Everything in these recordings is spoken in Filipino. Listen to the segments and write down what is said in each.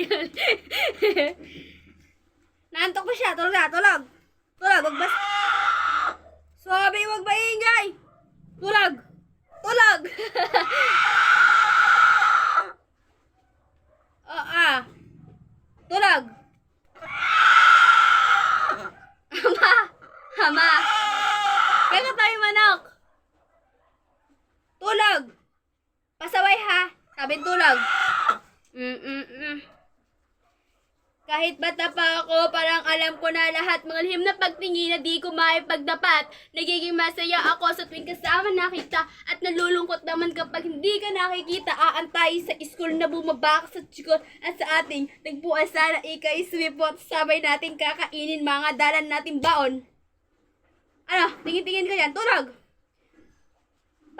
Naantok pa siya. Tulog na, tulog. Tulog, wag bas... Sabi, wag maingay. Tulog. Tulog. Oo, ah. Tulog. Ama. Ama. Kaya tayo manok. Tulog. Pasaway ha. Sabi tulog. Mm-mm-mm. Kahit bata pa ako, parang alam ko na lahat mga lihim na pagtingin na di ko maipagdapat. Nagiging masaya ako sa tuwing kasama nakita at nalulungkot naman kapag hindi ka nakikita. Aantay sa school na bumaba ka sa chikot at sa ating nagbuwan sana ikay sumipot sabay nating kakainin mga dalan nating baon. Ano, tingin-tingin ka yan, tulog!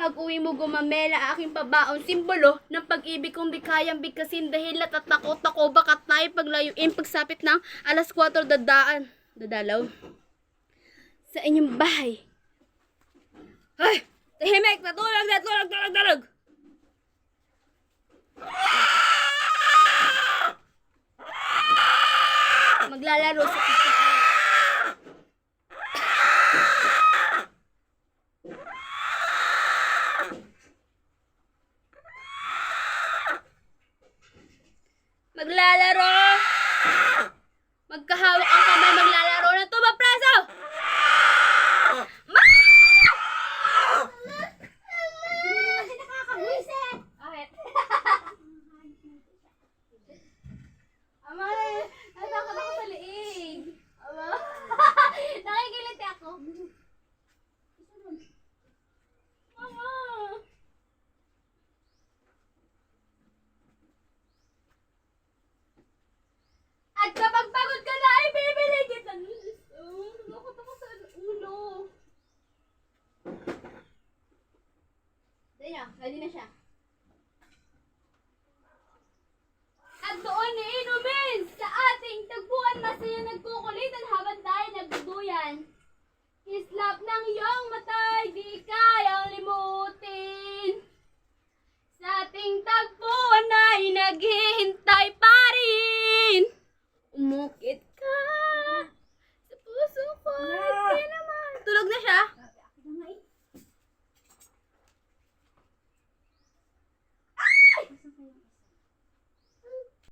Pag uwi mo gumamela aking pabaon, simbolo ng pag-ibig kong di kayang bigkasin dahil at takot ako baka tayo paglayuin pagsapit ng alas 4 dadaan. Dadalaw. Sa inyong bahay. Ay! Tahimik! Natulog! Natulog! Tulog! Tulog! Maglalaro sa Magkahawak ang kamay maglalaro ng tuba preso! Ma! Kasi nakakabwisit! Bakit? Ama, natakot ako sa liig. Ama, nakikiliti ako. Mama! At kapag pagod ka na, ay bibili kita ng gusto. Nakot ako sa ulo. Dahil na, ready na siya. At